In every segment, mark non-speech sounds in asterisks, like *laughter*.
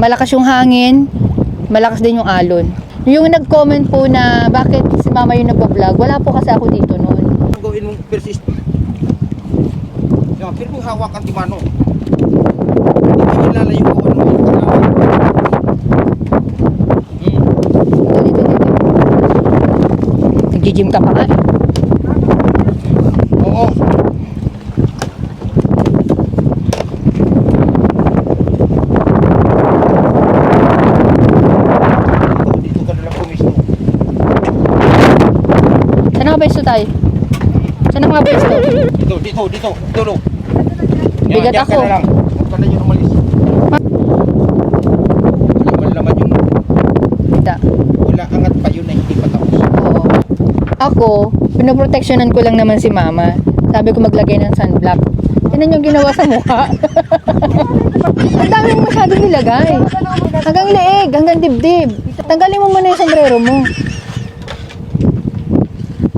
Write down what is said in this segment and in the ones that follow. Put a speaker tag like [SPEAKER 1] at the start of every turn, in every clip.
[SPEAKER 1] Malakas yung hangin, malakas din yung alon. Yung nag-comment po na bakit si mama yung nagpa-vlog, wala po kasi ako dito noon.
[SPEAKER 2] Gawin mong persist. Pero kung hawakan ti mano. Hindi mo ilalayo ko ano yung. Hmm.
[SPEAKER 1] Nag-gym ka pa nga eh.
[SPEAKER 2] Oo. Dito, dito ka nalang pumisto.
[SPEAKER 1] Saan nga pwesto tayo? Saan nga pwesto?
[SPEAKER 2] Dito, dito, dito. Dito,
[SPEAKER 1] Bigat
[SPEAKER 2] yan ka
[SPEAKER 1] ako.
[SPEAKER 2] na lang. Huwag ka na yung umalis. Wala laman yung
[SPEAKER 1] Kita.
[SPEAKER 2] wala angat pa yun na hindi pa tapos.
[SPEAKER 1] Oo. Ako, pinoproteksyonan ko lang naman si mama. Sabi ko maglagay ng sunblock. Yan yung ginawa sa mukha. *laughs* Ang dami mo masyado nilagay. Hanggang leeg, hanggang dibdib. Tanggalin mo muna yung sombrero mo.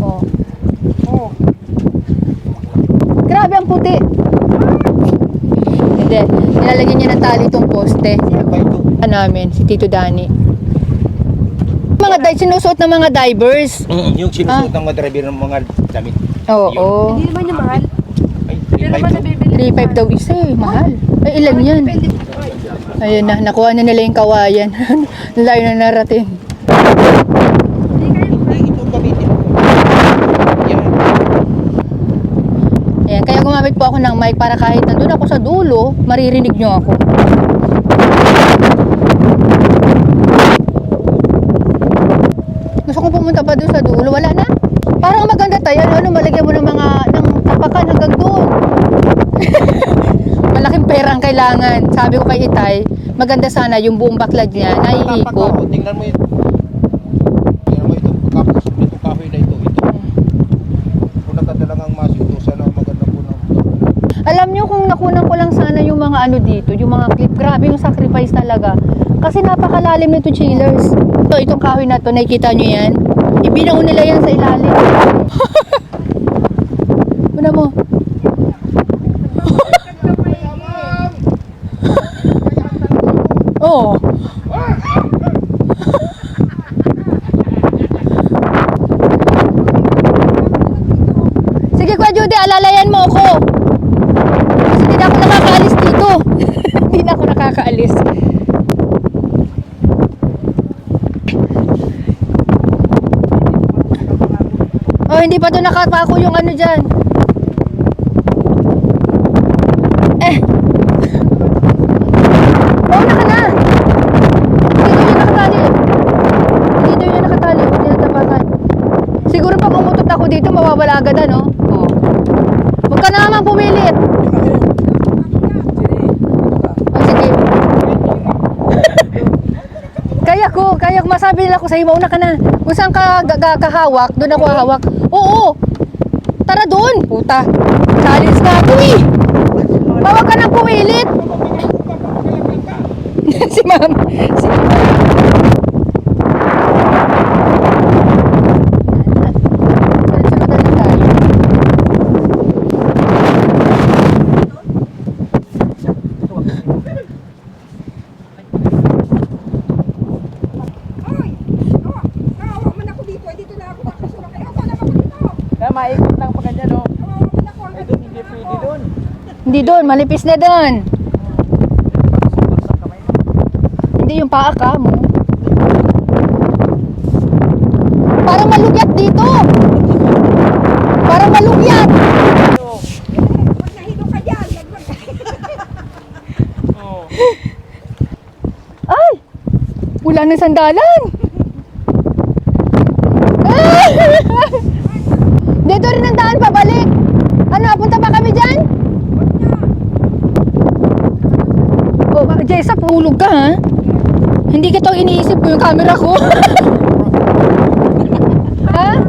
[SPEAKER 1] Oh.
[SPEAKER 2] Oo.
[SPEAKER 1] Grabe ang puti. Hindi. Nilalagyan niya ng tali itong poste.
[SPEAKER 2] Ano
[SPEAKER 1] namin, si Tito Dani. Mga di- sinusuot ng mga divers.
[SPEAKER 2] Yung sinusuot ng mga driver ng mga damit.
[SPEAKER 1] Oo.
[SPEAKER 3] Hindi naman yung mahal.
[SPEAKER 2] Ay,
[SPEAKER 3] Pero naman
[SPEAKER 2] 3.5
[SPEAKER 3] nabibili.
[SPEAKER 1] 3.5 daw isa eh, mahal. Ay, ilan yan? Ayun na, nakuha na nila yung kawayan. *laughs* Ang Layo na narating.
[SPEAKER 3] Hindi kayo.
[SPEAKER 2] Hindi ito gamitin mo. Yan.
[SPEAKER 1] Ayan, kaya gumamit po ako ng mic para kahit nandun ako sa dulo, maririnig nyo ako. Gusto kong pumunta pa doon sa dulo, wala na. Parang maganda tayo, ano, malagyan mo ng mga, ng tapakan hanggang doon. *laughs* Malaking pera ang kailangan. Sabi ko kay Itay, maganda sana yung buong baklad niya, naiikot.
[SPEAKER 2] Tingnan mo yun. Tingnan mo ito. Kapos ito kahoy na ito. Ito. Kung nakadalang ang mas ito, sana maganda po na.
[SPEAKER 1] Alam nakunan ko lang sana yung mga ano dito, yung mga clip, grabe yung sacrifice talaga. Kasi napakalalim nito chillers. Ito, itong kahoy na to, nakikita nyo yan? Ibinaw nila yan sa ilalim. *laughs* Una mo. *laughs* Oo. *laughs* Sige, Kuya Judy, alalayan mo ako. Kasi hindi na ako nakakaalis dito. hindi na ako nakakaalis. Oh, hindi pa to nakapako yung ano dyan. Eh. Mauna ka na. Dito yung nakatali. Dito yung nakatali. Tinatapakan. Siguro pag umutot ako dito, mawawala agad ano? Oo. Huwag ka na naman pumilit. Oh, sige. kaya masabi nila ko sa'yo, mauna ka na. Kung saan ka ga- ga- kahawak, doon ako hawak. Oo. Tara doon. Puta. Challenge nga ako eh. Huwag ka nang pumilit. *laughs* si mama. Si Sunod-sunod na tayo.
[SPEAKER 3] Kawawa man ako dito. Ay, dito na ako. Bakasura kayo. Ako na ako dito.
[SPEAKER 4] Kaya maikot lang pa ganyan, no?
[SPEAKER 3] Kawawa man ako.
[SPEAKER 4] Ay, doon hindi pwede doon.
[SPEAKER 1] Hindi doon, malipis na doon. Hindi yung paa ka mo. Parang malugyat dito. Parang malugyat. *laughs* Ay! Wala na sandalan. *laughs* Ah! *laughs* Dito rin ang daan pabalik. Ano, punta pa kami dyan? Oh, Jessa, pulog ka ha? Hindi ka to iniisip ko yung camera ko. *laughs* ha?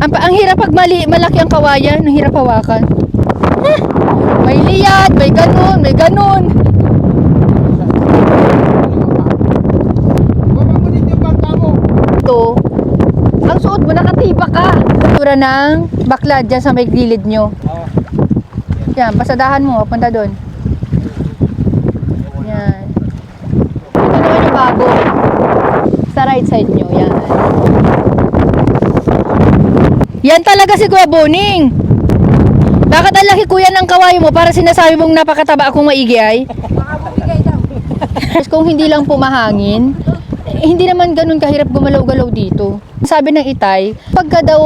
[SPEAKER 1] Ang, ang hirap pag mali, malaki ang kawayan, ang hirap hawakan. Huh? May liyad, may ganun, may ganun. Ito, ang suot mo, nakatiba ka. Itsura ng baklad dyan sa may gilid nyo.
[SPEAKER 2] Oo.
[SPEAKER 1] Yan, pasadahan mo, punta doon. Yan. Ito naman yung bago. Sa right side nyo, yan. Yan talaga si Kuya Boning. Bakit ang laki kuya ng kawayo mo para sinasabi mong napakataba akong maigi ay? Kung hindi lang pumahangin, eh, hindi naman ganun kahirap gumalaw-galaw dito. Sabi ng itay, pagka daw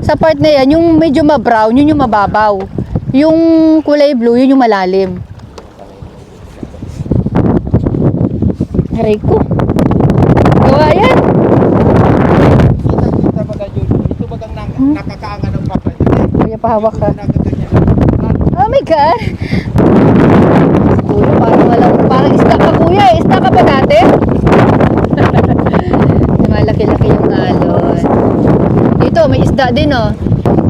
[SPEAKER 1] sa part na yan, yung medyo ma-brown, yun yung mababaw. Yung kulay blue, yun yung malalim. Aray ko. Gawa yan.
[SPEAKER 2] Kita kita baga bagang nak
[SPEAKER 1] Hmm?
[SPEAKER 2] ng papa.
[SPEAKER 1] Kuya, pahawak ka. Oh my God! Kuya, parang walang, parang isda ka kuya. Isda ka ba dati? Malaki-laki yung alon. Dito, may isda din oh.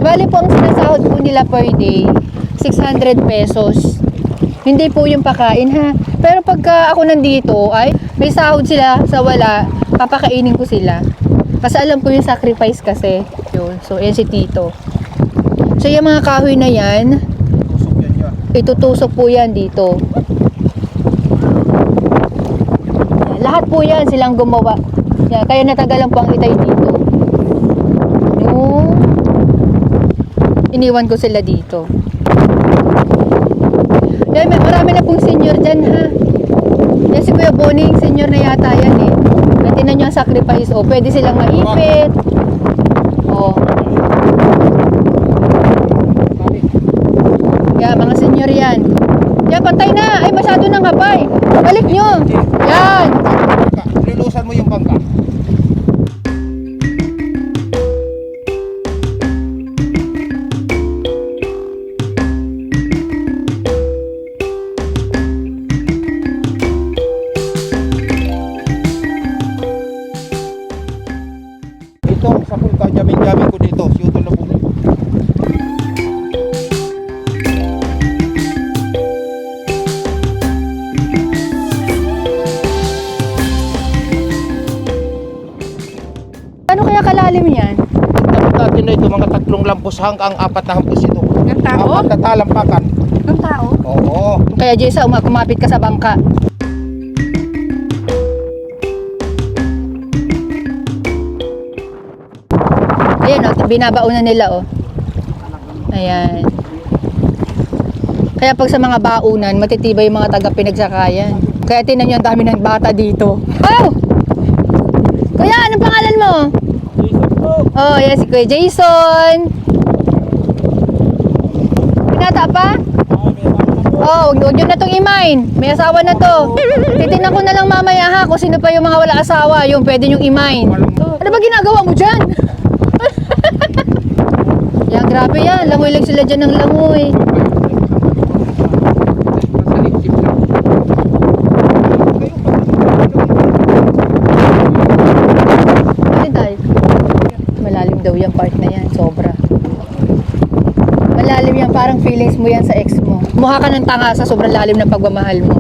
[SPEAKER 1] Bali po ang sinasahod po nila per day, 600 pesos. Hindi po yung pakain ha. Pero pagka ako nandito, ay may sahod sila sa wala, papakainin ko sila. Kasi alam ko yung sacrifice kasi. Yun. So, yan si Tito. So, yung mga kahoy na yan,
[SPEAKER 2] Tusok yan yan.
[SPEAKER 1] itutusok po yan dito. Lahat po yan silang gumawa. Yan, kaya natagalan po ang itay dito. Yung iniwan ko sila dito. Yan, may marami na pong senior dyan ha. Yan si Kuya Boning, senior na yata yan eh. At tinan nyo ang sacrifice. O, pwede silang maipit. O, yan, mga senior yan. Yan, pantay na. Ay, masyado nang kapay. Balik nyo.
[SPEAKER 2] Lampos hanggang apat na hampos ito.
[SPEAKER 3] Ng tao?
[SPEAKER 2] Apat na talampakan.
[SPEAKER 3] Ng tao?
[SPEAKER 2] Oo.
[SPEAKER 1] Kaya Jessa, uma- kumapit ka sa bangka. Ayan o, binabaunan nila o. Ayan. Kaya pag sa mga baunan, matitibay yung mga taga pinagsakayan. Kaya tinan nyo ang dami ng bata dito. Oh! Kuya, anong pangalan mo? Oh, yan si Kuya Jason. Pinata pa? Oh, huwag nyo na itong imain. May asawa na to. Titignan ko na lang mamaya ha kung sino pa yung mga wala asawa, yung pwede nyong imain. Ano ba ginagawa mo dyan? *laughs* yan, grabe yan. Langoy lang sila dyan ng langoy. Malalim daw yung part na yan. Sobra. Parang feelings mo yan sa ex mo. Mukha ka ng tanga sa sobrang lalim ng pagmamahal mo.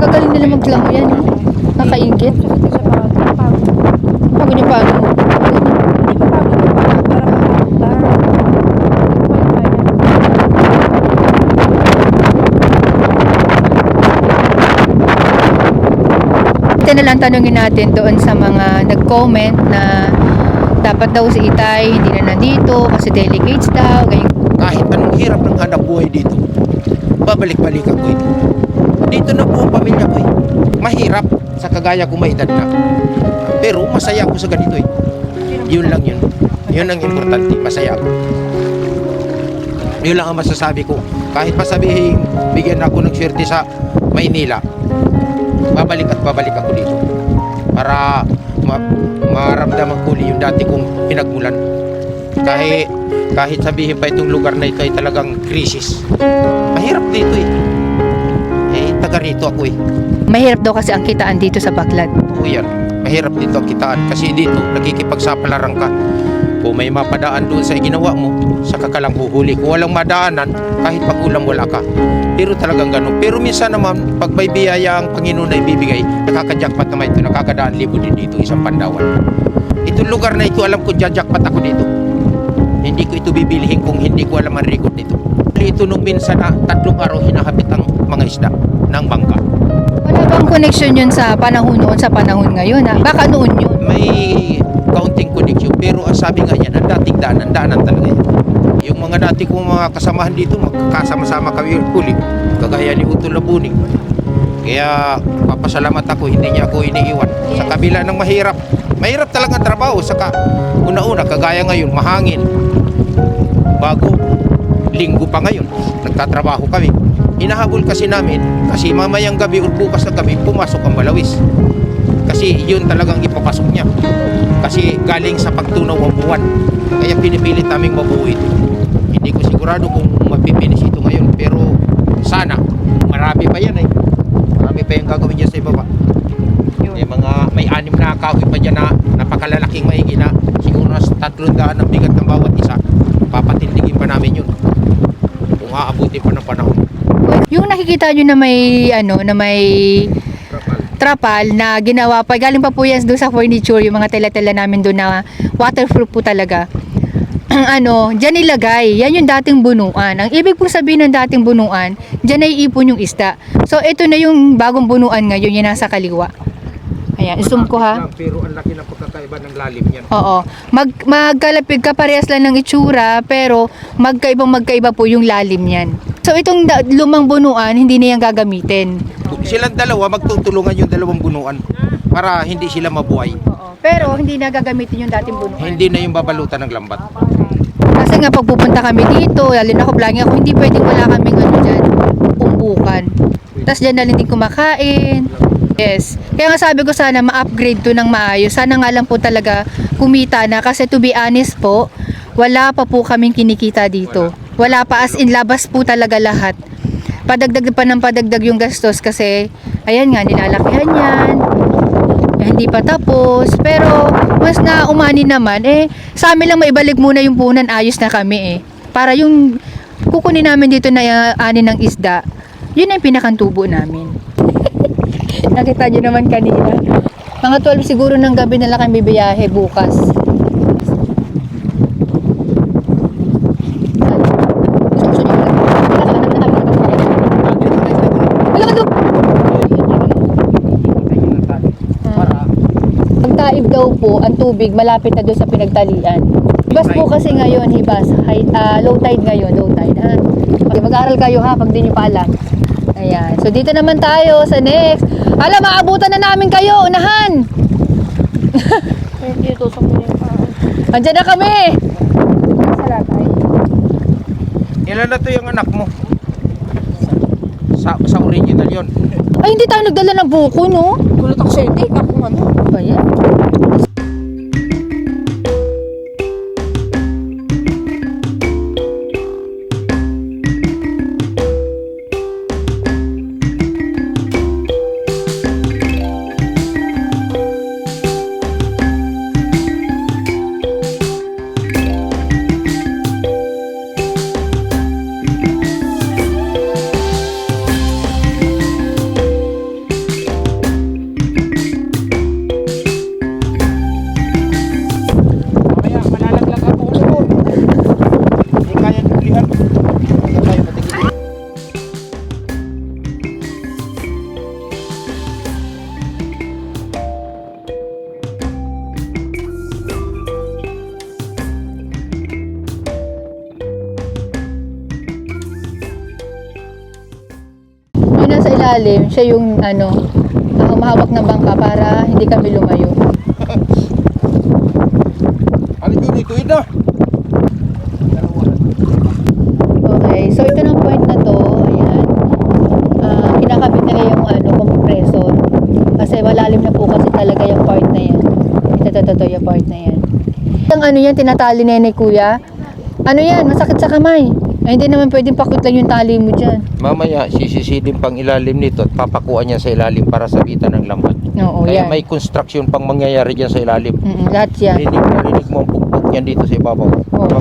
[SPEAKER 1] Gagaling nila maglango yan. Eh. Nakaingit. Pagod yung paano mo. Ito na lang tanungin natin doon sa mga nag-comment na dapat daw si Itay hindi na nandito kasi delegates daw. Ganyan.
[SPEAKER 2] Kahit anong hirap ng hanap buhay dito, babalik-balik ako ito. Dito na po ang pamilya ko eh. Mahirap sa kagaya kong may edad na. Pero masaya ako sa ganito eh. Yun lang yun. Yun ang importante. Masaya ako. Yun lang ang masasabi ko. Kahit pa sabihin, bigyan ako ng swerte sa Maynila, babalik at babalik ako dito. Para ma- maramdaman ko yung dati kong pinagmulan. Kahit kahit sabihin pa itong lugar na ito ay talagang krisis. Mahirap dito eh. Eh, taga rito ako eh.
[SPEAKER 1] Mahirap daw kasi ang kitaan dito sa Baklad.
[SPEAKER 2] Oo yan. Mahirap dito ang kitaan kasi dito nakikipagsapalaran ka. Kung may mapadaan doon sa ginawa mo, saka ka lang huhuli. Kung walang madaanan, kahit pag ulam wala ka. Pero talagang ganun. Pero minsan naman, pag may biyaya ang Panginoon na ibibigay, nakakajakpat naman ito, nakakadaan libo din dito, isang pandawan. Itong lugar na ito, alam ko, jajakpat ako dito. Hindi ko ito bibilihin kung hindi ko alam ang record nito. Ito nung minsan na tatlong araw hinahapit ang mga isda ng bangka.
[SPEAKER 1] Wala bang connection yun sa panahon noon sa panahon ngayon? Ha? Baka noon yun.
[SPEAKER 2] May kaunting connection pero ang sabi nga yan, ang dating daanan, daanan talaga yan. Yung mga dati kong mga kasamahan dito, magkakasama-sama kami huli, kagaya ni Utol Labuni. Kaya papasalamat ako, hindi niya ako iniiwan. Sa kabila ng mahirap, mahirap talaga ang trabaho. Saka una-una, kagaya ngayon, mahangin. Bago, linggo pa ngayon, nagtatrabaho kami. Hinahabol kasi namin, kasi mamayang gabi o bukas na gabi, pumasok ang balawis. Kasi yun talagang ipapasok niya. Kasi galing sa pagtunaw ang buwan. Kaya pinipilit naming mabuo ito. Hindi ko sigurado kung mapipinis ito ngayon. Pero sana, marami pa yan eh. Marami pa yung gagawin dyan sa ibaba. May mga, may anim na kahoy pa dyan na napakalalaking maigi na siguro na tatlong daan ang bigat ng bawat isa. Papatindigin pa namin yun. Kung aabutin pa ng panahon.
[SPEAKER 1] Yung nakikita nyo na may, ano, na may trapal na ginawa pa, galing pa po yan doon sa furniture, yung mga tela-tela namin doon na waterproof po talaga. *clears throat* ano, dyan ilagay. Yan yung dating bunuan. Ang ibig pong sabihin ng dating bunuan, dyan ay ipon yung isda. So, ito na yung bagong bunuan ngayon, yung nasa kaliwa. Ayan, zoom ko ha.
[SPEAKER 2] Pero ang laki ng pagkakaiba ng lalim yan.
[SPEAKER 1] Oo. Mag, magkalapig ka parehas lang ng itsura, pero magkaibang magkaiba po yung lalim niyan. So, itong lumang bunuan, hindi na yan gagamitin.
[SPEAKER 2] Silang dalawa magtutulungan yung dalawang bunuan para hindi sila mabuhay.
[SPEAKER 1] Pero hindi na gagamitin yung dating bunuan.
[SPEAKER 2] Hindi na yung babalutan ng lambat.
[SPEAKER 1] Kasi nga pag pupunta kami dito, lalo na ako vlogging ako, hindi pwedeng wala kaming ano dyan, umbukan. Tapos dyan na din kumakain. Yes. Kaya nga sabi ko sana ma-upgrade to ng maayos. Sana nga lang po talaga kumita na kasi to be honest po, wala pa po kaming kinikita dito. Wala pa as in labas po talaga lahat. Padagdag pa ng padagdag yung gastos kasi ayan nga nilalakihan yan. Eh, hindi pa tapos. Pero, mas na umani naman, eh, sa amin lang maibalik muna yung punan, ayos na kami eh. Para yung kukunin namin dito na uh, ani ng isda, yun ang pinakantubo namin. *laughs* Nakita nyo naman kanina. Mga 12 siguro ng gabi na lang kami bibiyahe bukas. Gusto nyo lang. Wala ka doon. Pagtaib daw po, ang tubig malapit na doon sa pinagtalian. Hibas po kasi ngayon, hibas. High, ah, low tide ngayon, low tide. Ha? Okay, mag-aaral kayo ha, pag di nyo pa alam. Ayan. So, dito naman tayo sa next. Alam, maabutan na namin kayo. Unahan.
[SPEAKER 4] Dito sa mga
[SPEAKER 1] Andiyan na kami.
[SPEAKER 2] Ilan na to yung anak mo? Sa, sa original yon.
[SPEAKER 1] Ay, hindi tayo nagdala ng buko, no?
[SPEAKER 3] Kulot ako sa'yo, hindi. Ako. Ano
[SPEAKER 1] ba yan? Thank you. Ilalim, siya yung ano, ah, humahawak ng bangka para hindi kami lumayo.
[SPEAKER 2] Ano yun dito? Ida.
[SPEAKER 1] Okay, so ito ng point na to, ayan. Ah, kinakabit nila yung ano, compressor. Kasi malalim na po kasi talaga yung part na yan. Ito, ito, ito, yung part na yan. Ang ano yan, tinatali na yan ni kuya. Ano yan, masakit sa kamay. Ay, hindi naman pwedeng pakit lang yung tali mo dyan.
[SPEAKER 2] Mamaya, sisisidin pang ilalim nito at papakuan niya sa ilalim para sabitan ng lambat.
[SPEAKER 1] Oo,
[SPEAKER 2] Kaya
[SPEAKER 1] yan.
[SPEAKER 2] may construction pang mangyayari dyan sa ilalim.
[SPEAKER 1] Mm, lahat yan.
[SPEAKER 2] Rinig na rinig mo ang pukpok Yan dito sa ibabaw.
[SPEAKER 1] Oo.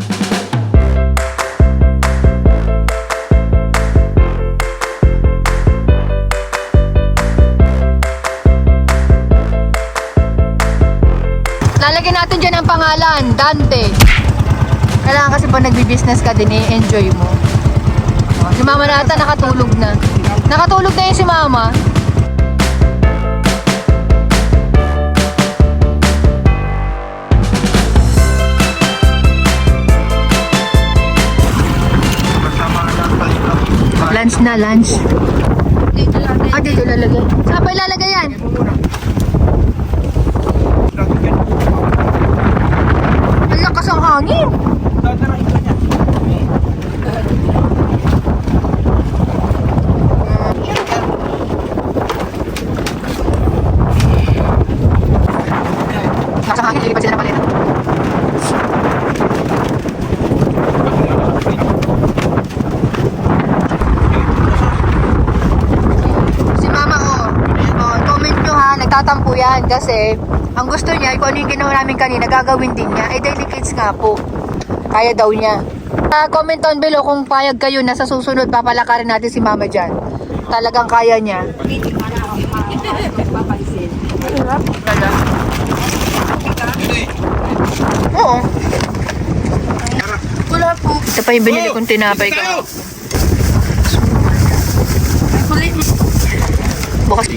[SPEAKER 1] Lalagyan natin dyan ang pangalan, Dante. Kailangan kasi pag nagbi-business ka din, i-enjoy mo. Si mama nata nakatulog na. Nakatulog na yun si mama. Lunch na, lunch.
[SPEAKER 3] Dito lang.
[SPEAKER 1] Ah, dito lalagay. Saan pa ilalagay yan? Ang lakas ang hangin. Lakas ang hangin, lilipad sila ng paleta. Si Mama, oh. oh comment nyo ha, nagtatampo yan kasi ang gusto niya, kung ano yung ginawa namin kanina, gagawin din niya. Eh, daily kids nga po. Kaya daw niya. Ah, comment down below kung payag kayo na sa susunod, papalakarin natin si Mama dyan. Talagang kaya niya. Oo.
[SPEAKER 3] Wala po.
[SPEAKER 1] Ito pa yung binili kong tinapay ko. Bukas.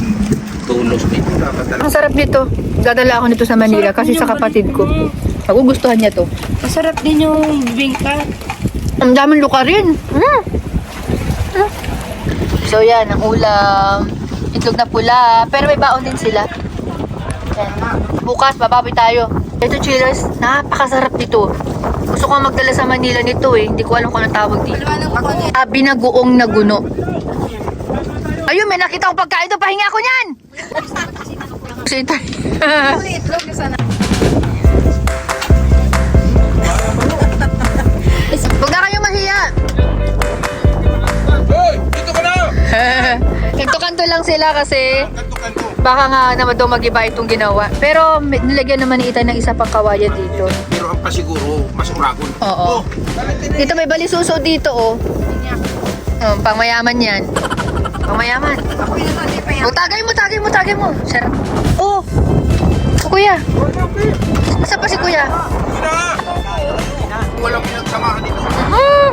[SPEAKER 2] Tulos dito.
[SPEAKER 1] Ang sarap nito. Dadala ako nito sa Manila kasi sa kapatid ko. Magugustuhan niya to.
[SPEAKER 3] Masarap din yung bingka.
[SPEAKER 1] Ang daming luka rin. Mm. Mm. So yan, ang ulam. Itlog na pula. Pero may baon din sila. Yan. Bukas, bababoy tayo. Ito, chillers, napakasarap dito. Gusto ko magdala sa Manila nito eh. Hindi ko alam kung anong tawag dito. Ah, binagoong na guno. Ayun, may nakita ko pagkain doon. Pahinga ako niyan! Ito.
[SPEAKER 3] Itlog na sana.
[SPEAKER 1] Huwag na kayo mahiya.
[SPEAKER 2] Hoy! Dito ka na! *laughs*
[SPEAKER 1] Kanto-kanto lang sila kasi baka nga naman daw mag-iba itong ginawa. Pero nilagyan naman ni Ethan ng isa pang kawayan dito.
[SPEAKER 2] Pero ang pasiguro, mas uragon.
[SPEAKER 1] Oo. Dito may balisuso dito oh. Oh, pangmayaman yan. Pangmayaman. O, tagay mo, tagay mo, tagay mo. Sarap. Oh. O, kuya. Asa pa si kuya?
[SPEAKER 2] Walang pinagsamahan dito.
[SPEAKER 1] Ah!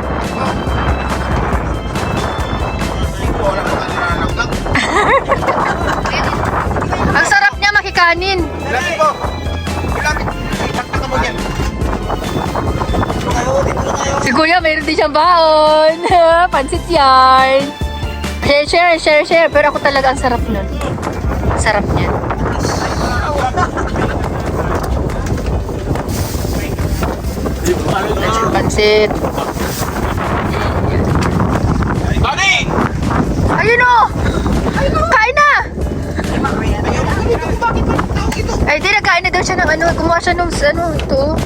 [SPEAKER 1] *laughs* Ang sarap niya makikanin.
[SPEAKER 2] Lapit po. Lapit. Itaktakan mo yan.
[SPEAKER 1] Si kuya, mayroon din siyang baon. *laughs* Pansit yan. Share, share, share, share. Pero ako talaga ang sarap nun. Sarap niya. Pansit.
[SPEAKER 2] Bani!
[SPEAKER 1] Ayun o! Kain na! Ay, di nagkain na daw siya ng ano. Gumawa siya ng ano, ito. oh.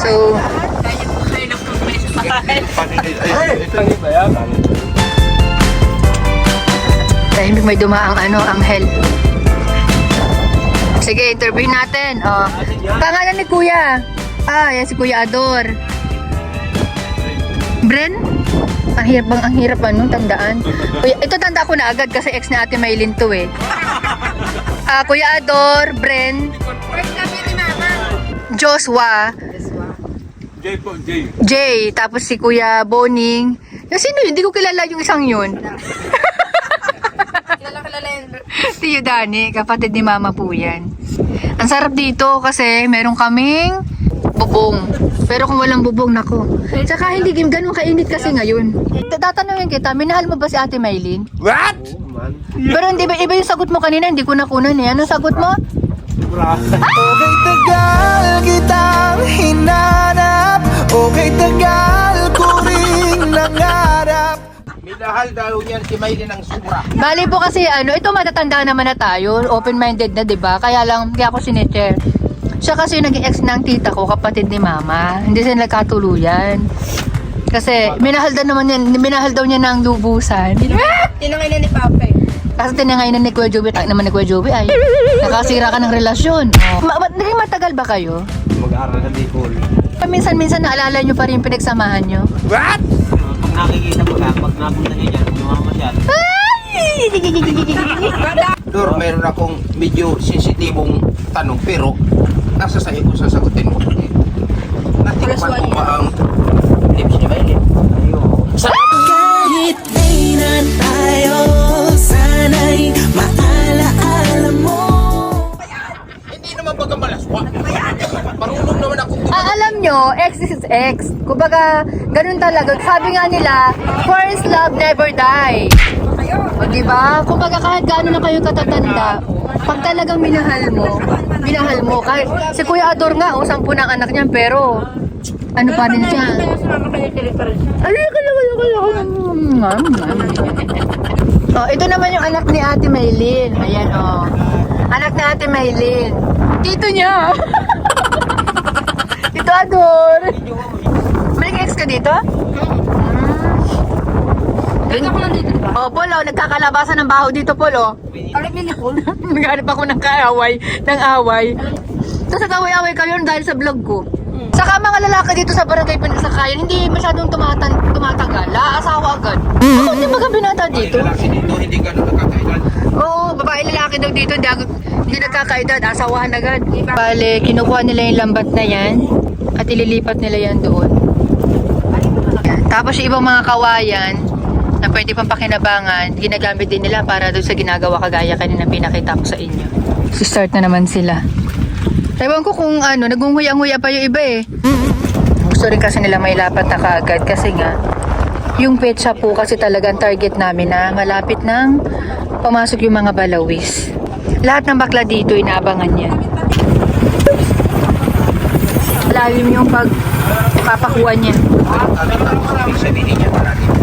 [SPEAKER 1] So, tahimik may dumaang ano, anghel. Sige, interview natin. Oh. Pangalan ni Kuya. Ah, yan si Kuya Ador. Bren? Ang hirap bang ang hirap ano, tandaan. Kuya, ito tanda ko na agad kasi ex na Ate Maylin to eh. Ah, Kuya Ador, Bren. Joshua,
[SPEAKER 5] Jay po, Jay.
[SPEAKER 1] Jay, tapos si Kuya Boning. Yung sino yun? Hindi ko kilala yung isang yun.
[SPEAKER 3] Kilala kilala yun.
[SPEAKER 1] Tiyo Dani, kapatid ni Mama po yan. Ang sarap dito kasi meron kaming bubong. Pero kung walang bubong, nako. Tsaka hindi ganun kainit kasi ngayon. Tatanungin kita, minahal mo ba si Ate Maylin?
[SPEAKER 2] What?
[SPEAKER 1] Pero hindi ba, iba yung sagot mo kanina, hindi ko nakunan eh. Anong sagot mo? *laughs*
[SPEAKER 6] Okay tagal kitang hinanap Okay tagal ko ring nangarap
[SPEAKER 2] Minahal daw yan si Maylin ng sura.
[SPEAKER 1] Bali po kasi ano, ito matatanda naman na tayo, open-minded na 'di ba? Kaya lang kaya ako sinetcher. Siya kasi yung naging ex ng tita ko, kapatid ni mama. Hindi sila nagkatuluyan. Kasi minahal daw naman yan, minahal daw niya ng lubusan.
[SPEAKER 3] Tinangay na ni Papa eh.
[SPEAKER 1] Kasi tinangay na ni Kuya Joby, tak naman ni Kuya Joby ay nakasira ka ng relasyon. Oh. Ma- ma- naging matagal ba kayo?
[SPEAKER 4] Mag-aaral sa Bicol.
[SPEAKER 1] Minsan-minsan naalala nyo pa rin yung pinagsamahan nyo?
[SPEAKER 2] What?
[SPEAKER 4] Pag nakikita mo ka, pag napunta niya dyan, lumama siya.
[SPEAKER 2] Dor, *laughs* meron akong medyo sensitibong tanong pero nasa sa iyo kung sasagutin mo. Natikman mo ba ang lips ni Maylin? Sa
[SPEAKER 6] Kahit di na tayo Sana'y maalaala mo
[SPEAKER 2] Hindi naman baga malaswa. Marunong naman akong
[SPEAKER 1] Ah, alam nyo, X is X. Kumbaga, ganun talaga. Sabi nga nila, first love never die. O, di ba? Kumbaga, kahit gaano na kayo katatanda, pag talagang minahal mo, minahal mo. Kahit, si Kuya Ador nga, oh, sampu ng anak niya, pero, ano pa rin siya? Ano ka naman ako Oh, ito naman yung anak ni Ate Maylin. Ayan, oh. Anak ni Ate Maylin. Tito niya. *laughs* Tito Ador. May ex ka dito? Ganda ko lang dito, diba? Oh, Polo, nagkakalabasan ng baho dito, Polo.
[SPEAKER 3] Alam niyo, Nicole?
[SPEAKER 1] Naghanap ako ng kaaway, ng away. Tapos nag-away-away kayo dahil sa vlog ko. Saka mga lalaki dito sa barangay Pinasakayan, hindi masyadong tumatan tumatagal. Laasawa agad. Ako hindi mga binata dito.
[SPEAKER 2] lalaki dito, hindi ganun nakakailan.
[SPEAKER 1] Oo, babae lalaki daw dito, hindi, hindi nagkakaedad, asawahan agad. Bale, kinukuha nila yung lambat na yan at ililipat nila yan doon. Tapos yung ibang mga kawayan na pwede pang pakinabangan, ginagamit din nila para doon sa ginagawa kagaya kanina pinakita ko sa inyo. So start na naman sila. Ewan ko kung ano, nagunguya-nguya pa yung iba eh. Gusto rin kasi nila may lapat na kaagad kasi nga, yung petsa po kasi talagang target namin na malapit nang pumasok yung mga balawis. Lahat ng bakla dito inaabangan niya. Lalim yung pag papakuha niya.
[SPEAKER 2] Sabi sabihin niya.